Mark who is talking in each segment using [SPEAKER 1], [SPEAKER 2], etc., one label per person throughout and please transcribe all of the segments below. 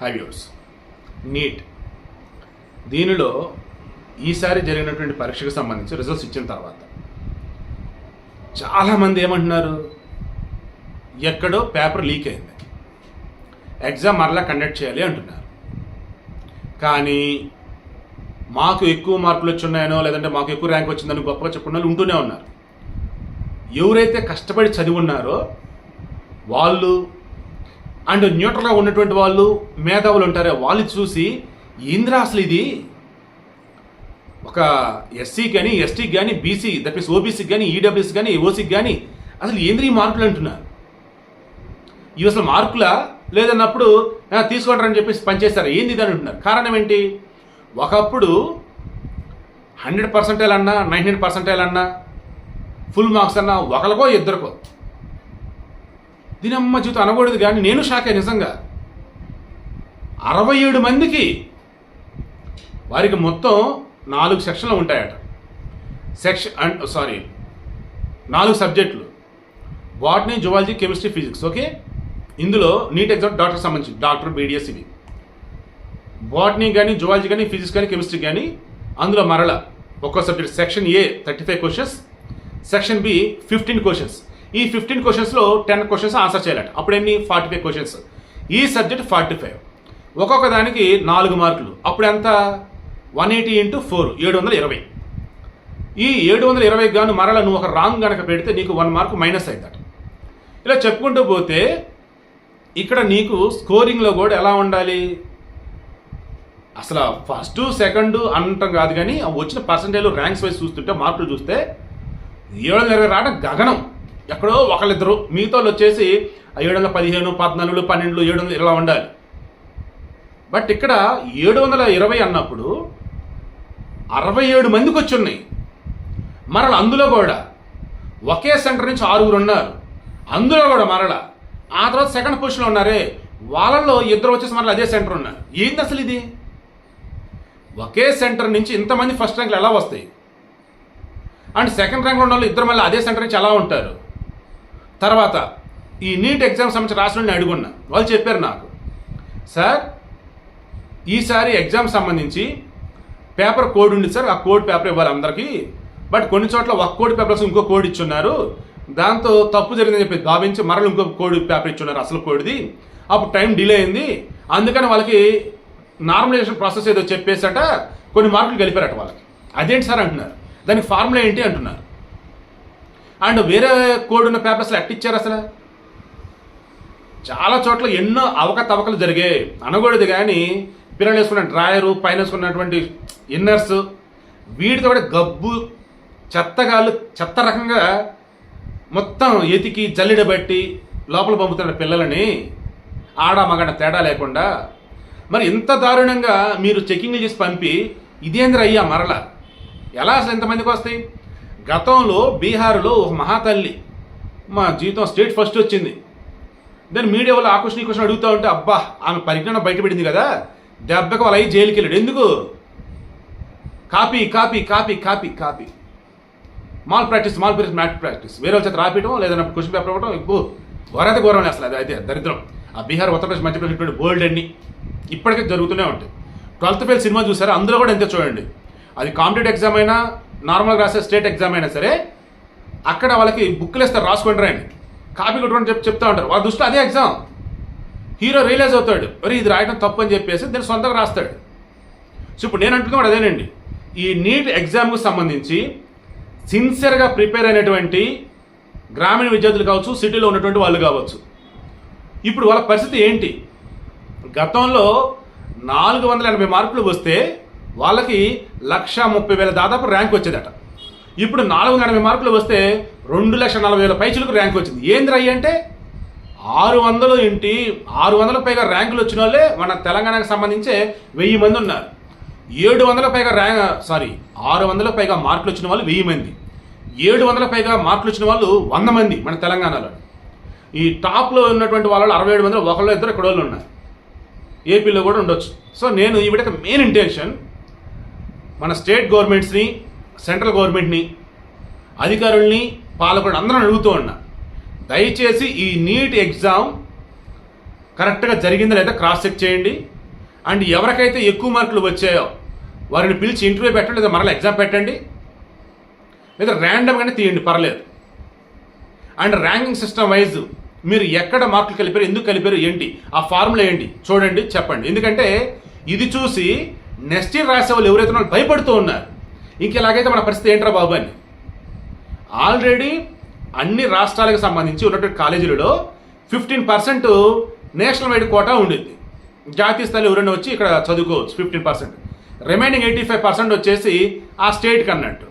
[SPEAKER 1] High viewers neat. దీనిలో ఈసారి జరిగినటువంటి పరీక్షకు సంబంధించి రిజల్ట్స్ ఇచ్చిన తర్వాత చాలామంది ఏమంటున్నారు? ఎక్కడో పేపర్ లీక్ అయింది. ఎగ్జామ్ మరలా కండక్ట్ చేయాలి అంటున్నారు. కానీ మాకు ఎక్కువ మార్కులు వచ్చున్నాయనో లేదంటే మాకు ఎక్కువ ర్యాంక్ వచ్చిందని గొప్పగా చెప్పుకున్న ఉంటూనే ఉన్నారు. ఎవరైతే కష్టపడి చదివి ఉన్నారో వాళ్ళు అండ్ న్యూట్రల్గా ఉన్నటువంటి వాళ్ళు మేధావులు ఉంటారే వాళ్ళు చూసి ఏంద్రా అసలు ఇది? ఒక ఎస్సీకి కానీ ఎస్టీకి కానీ బీసీ దట్ మీన్స్ ఓబీసీకి కానీ ఈడబ్ల్యూసీకి కానీ ఓసీకి కానీ అసలు ఏంద్రీ ఈ మార్కులు? అంటున్నారు. ఇవి అసలు మార్కులా? లేదన్నప్పుడు "ఆ, తీసుకుంటారని చెప్పేసి పనిచేస్తారు ఏంది ఇది? అని అంటున్నారు. కారణం ఏంటి? ఒకప్పుడు హండ్రెడ్ పర్సెంటేజ్ అన్నా నైన్ హండ్రెడ్ పర్సెంటేజ్ అన్నా ఫుల్ మార్క్స్ అన్నా ఒకరికో ఇద్దరికో దీనమ్మ జీవితం అనకూడదు కానీ నేను షాకే నిజంగా. అరవై ఏడు మందికి వారికి మొత్తం నాలుగు సెక్షన్లు ఉంటాయట. సెక్షన్ అండ్ సారీ నాలుగు సబ్జెక్టులు. Botany zoology chemistry physics okay? ఇందులో నీట్ ఎగ్జామ్ డాక్టర్ సంబంధించి డాక్టర్ బీడిఎస్ ఇవి. బాటనీ కానీ జువాలజీ కానీ ఫిజిక్స్ కానీ కెమిస్ట్రీ కానీ అందులో మరల ఒక్కో subject section A thirty five questions. Section B fifteen questions. ఈ ఫిఫ్టీన్ క్వశ్చన్స్లో టెన్ క్వశ్చన్స్ ఆన్సర్ చేయాలట. అప్పుడు ఎన్ని? ఫార్టీ ఫైవ్ క్వశ్చన్స్ ఈ సబ్జెక్ట్ ఫార్టీ ఫైవ్ ఒక్కొక్క దానికి నాలుగు మార్కులు. అప్పుడు ఎంత? వన్ ఎయిటీ ఇంటూ ఫోర్ ఏడు వందల ఇరవై. ఈ ఏడు వందల ఇరవై గాను మరల నువ్వు ఒక రాంగ్ గనక పెడితే నీకు వన్ మార్క్ మైనస్ అవుతాడు ఇలా చెప్పుకుంటూ పోతే ఇక్కడ నీకు స్కోరింగ్లో కూడా ఎలా ఉండాలి? అసలు ఫస్ట్ సెకండ్ అనటం కాదు కానీ ఆ వచ్చిన పర్సంటేజ్ ర్యాంక్స్ వైజ్ చూస్తుంటే మార్కులు చూస్తే ఏడు వందల ఇరవై రావడం గగనం. ఎక్కడో ఒకళ్ళిద్దరు మిగతా వాళ్ళు వచ్చేసి ఏడు వందల పదిహేను పద్నాలుగు పన్నెండు ఏడు వందలు ఇలా ఉండాలి. బట్ ఇక్కడ ఏడు వందల ఇరవై అన్నప్పుడు అరవై ఏడు మందికి వచ్చి ఉన్నాయి మరల అందులో కూడా ఒకే సెంటర్ నుంచి ఆరుగురు ఉన్నారు. అందులో కూడా మరల ఆ తర్వాత సెకండ్ పొజిషన్లో ఉన్నారే. వాళ్ళల్లో ఇద్దరు వచ్చేసి మరల అదే సెంటర్ ఉన్నారు. ఏంది అసలు ఇది? ఒకే సెంటర్ నుంచి ఇంతమంది ఫస్ట్ ర్యాంకులు ఎలా వస్తాయి? అండ్ సెకండ్ ర్యాంక్లో ఉన్న వాళ్ళు ఇద్దరు మళ్ళీ అదే సెంటర్ నుంచి ఎలా ఉంటారు? తర్వాత ఈ నీట్ ఎగ్జామ్ సంబంధించి రాసిన అడుగున్నా. వాళ్ళు చెప్పారు నాకు సార్ ఈసారి ఎగ్జామ్ సంబంధించి పేపర్ కోడ్ ఉంది సార్ ఆ కోడ్ పేపర్ ఇవ్వాలి అందరికీ. బట్ కొన్ని చోట్ల ఒక కోడ్ పేపర్స్ ఇంకో కోడ్ ఇచ్చున్నారు. దాంతో తప్పు జరిగిందని చెప్పి భావించి మరల ఇంకో కోడ్ పేపర్ ఇచ్చున్నారు అసలు కోడ్ది. అప్పుడు టైం డిలే అయింది. అందుకని వాళ్ళకి నార్మలైజేషన్ ప్రాసెస్ ఏదో చెప్పేసట కొన్ని మార్కులు గెలిపారట వాళ్ళకి. అదేంటి సార్ అంటున్నారు? దానికి ఫార్ములా ఏంటి అంటున్నారు? అండ్ వేరే కోడ్ ఉన్న పేపర్స్లో ఎట్టిచ్చారు అసలు? చాలా చోట్ల ఎన్నో అవకతవకలు జరిగాయి. అనకూడదు కానీ పిల్లలు వేసుకున్న డ్రాయరు పైన వేసుకున్నటువంటి ఇన్నర్స్ వీటితో కూడా గబ్బు చెత్తగాళ్ళు చెత్త రకంగా మొత్తం ఎతికి జల్లిడబట్టి లోపల పంపుతున్న పిల్లలని ఆడ మగడ తేడా లేకుండా మరి ఇంత దారుణంగా మీరు చెకింగ్లు చేసి పంపి ఇదేంద్ర అయ్యా మరల? ఎలా అసలు ఎంతమందికి వస్తాయి? గతంలో బీహార్లో ఒక మహాతల్లి మా జీవితం స్టేట్ ఫస్ట్ వచ్చింది. దాని మీడియా వాళ్ళు ఆ క్వశ్చన్ ఈ క్వశ్చన్ అడుగుతూ ఉంటే అబ్బా ఆమె పరిజ్ఞానం బయటపడింది కదా. దెబ్బకి వాళ్ళ అయ్యి జైలుకి వెళ్ళాడు. ఎందుకు? Copy copy copy copy copy. Malpractice malpractice malpractice వేరే వాళ్ళ చేత రాపియడం లేదన్నా క్వశ్చన్ పేపర్ ఇవ్వడం ఇప్పుడు ఘోరైతే ఘోరం అసలు అది అయితే దరిద్రం. ఆ బీహార్ ఉత్తరప్రదేశ్ మధ్యప్రదేశ్ ఇటువంటి బోల్డ్ అన్ని ఇప్పటికే జరుగుతూనే ఉంటాయి. ట్వెల్త్ ఫెయిల్ సినిమా చూసారా? అందులో కూడా ఎంత చూడండి. అది కాంపిటేటివ్ ఎగ్జామ్ అయినా నార్మల్గా రాసే స్టేట్ ఎగ్జామ్ అయినా సరే అక్కడ వాళ్ళకి బుక్లు వేస్తారు రాసుకోండి రాయండి కాపీ కొట్టుకొని చెప్పి చెప్తా ఉంటారు. వాళ్ళ దృష్టిలో అదే ఎగ్జామ్ హీరో రియలైజ్ అవుతాడు. మరి ఇది రాయడం తప్పు అని చెప్పేసి దాన్ని సొంతంగా రాస్తాడు. సో ఇప్పుడు నేను అంటున్నా కూడా అదేనండి. ఈ నీట్ ఎగ్జామ్కు సంబంధించి సిన్సియర్గా ప్రిపేర్ అయినటువంటి గ్రామీణ విద్యార్థులు కావచ్చు సిటీలో ఉన్నటువంటి వాళ్ళు కావచ్చు. ఇప్పుడు వాళ్ళ పరిస్థితి ఏంటి? గతంలో నాలుగు వందల ఎనభై మార్కులు వస్తే వాళ్ళకి లక్ష ముప్పై వేల దాదాపు ర్యాంక్ వచ్చేదట. ఇప్పుడు నాలుగు వందల ఎనభై మార్కులు వస్తే రెండు లక్షల నలభై వేల పైచులకు ర్యాంక్ వచ్చింది. ఏంది రయ్యి అంటే? ఆరు వందలు ఇంటి ఆరు వందల పైగా ర్యాంకులు వచ్చిన వాళ్ళే మన తెలంగాణకు సంబంధించే వెయ్యి మంది ఉన్నారు. ఏడు వందల పైగా ర్యాంక్ సారీ ఆరు వందల పైగా మార్కులు వచ్చిన వాళ్ళు వెయ్యి మంది. ఏడు వందల పైగా మార్కులు వచ్చిన వాళ్ళు వంద మంది మన తెలంగాణలో. ఈ టాప్లో ఉన్నటువంటి వాళ్ళు అరవై ఏడు మందిలో ఒకళ్ళు ఇద్దరు ఇక్కడ వాళ్ళు ఉన్నారు ఏపీలో కూడా ఉండొచ్చు. సో నేను ఈ విడక మెయిన్ ఇంటెన్షన్ మన స్టేట్ గవర్నమెంట్స్ని సెంట్రల్ గవర్నమెంట్ని అధికారుల్ని పాలకులను అందరం అడుగుతూ ఉన్నా దయచేసి ఈ నీట్ ఎగ్జామ్ కరెక్ట్గా జరిగిందా లేదా క్రాస్ చెక్ చేయండి. అండ్ ఎవరికైతే ఎక్కువ మార్కులు వచ్చాయో వారిని పిలిచి ఇంటర్వ్యూ పెట్టండి లేదా మరలా ఎగ్జామ్ పెట్టండి. లేదా ర్యాండమ్గానే తీయండి పర్లేదు. అండ్ ర్యాంకింగ్ సిస్టమ్ వైజ్ మీరు ఎక్కడ మార్కులు కలిపారు ఎందుకు కలిపారు ఏంటి? ఆ ఫార్ములా ఏంటి? చూడండి చెప్పండి. ఎందుకంటే ఇది చూసి నెక్స్ట్ ఇయర్ రాసే వాళ్ళు ఎవరైతే వాళ్ళు భయపడుతూ ఉన్నారు. ఇంక ఇలాగైతే మన పరిస్థితి ఏంట్రా బాబు అని. ఆల్రెడీ అన్ని రాష్ట్రాలకు సంబంధించి ఉన్నటువంటి కాలేజీలలో fifteen percent national wide quota ఉండింది. జాతీయ స్థాయిలో ఎవరైనా వచ్చి ఇక్కడ చదువుకోవచ్చు fifteen percent. Remaining eighty five percent వచ్చేసి ఆ స్టేట్కి అన్నట్టు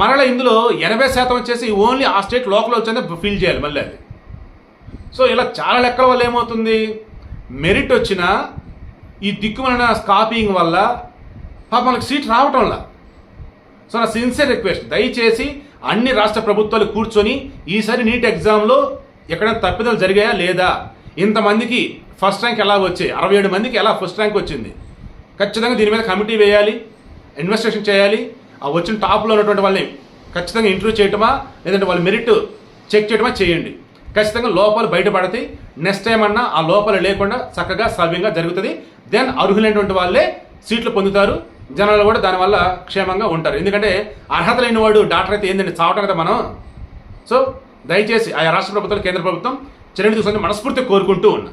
[SPEAKER 1] మరల ఇందులో ఎనభై శాతం వచ్చేసి ఓన్లీ ఆ స్టేట్ లోకల్ వచ్చేది ఫిల్ చేయాలి మళ్ళీ అది. సో ఇలా చాలా లెక్కల వల్ల ఏమవుతుంది? మెరిట్ వచ్చినా ఈ దిక్కుమైన కాపీయింగ్ వల్ల పాప మనకు సీట్ రావటంలా సో నా సిన్సియర్ రిక్వెస్ట్ దయచేసి అన్ని రాష్ట్ర ప్రభుత్వాలు కూర్చొని ఈసారి నీట్ ఎగ్జామ్లో ఎక్కడైనా తప్పిదలు జరిగాయా లేదా? ఇంతమందికి ఫస్ట్ ర్యాంక్ ఎలా వచ్చాయి? అరవై ఏడు మందికి ఎలా ఫస్ట్ ర్యాంక్ వచ్చింది? ఖచ్చితంగా దీని మీద కమిటీ వేయాలి ఇన్వెస్టిగేషన్ చేయాలి. ఆ వచ్చిన టాప్లో ఉన్నటువంటి వాళ్ళని ఖచ్చితంగా ఇంటర్వ్యూ చేయటమా? లేదంటే వాళ్ళ మెరిట్ చెక్ చేయటమా? చేయండి. ఖచ్చితంగా లోపాలు బయటపడతాయి. నెక్స్ట్ టైం అన్నా ఆ లోపాలు లేకుండా చక్కగా సవ్యంగా జరుగుతుంది. దెన్ అర్హులైనటువంటి వాళ్ళే సీట్లు పొందుతారు. జనాలు కూడా దానివల్ల క్షేమంగా ఉంటారు. ఎందుకంటే అర్హత లేని వాడు డాక్టర్ అయితే ఏంటంటే చావటం కదా మనం. సో దయచేసి ఆయా రాష్ట్ర ప్రభుత్వాలు కేంద్ర ప్రభుత్వం చర్యలు తీసుకొని మనస్ఫూర్తిగా కోరుకుంటూ ఉన్నా.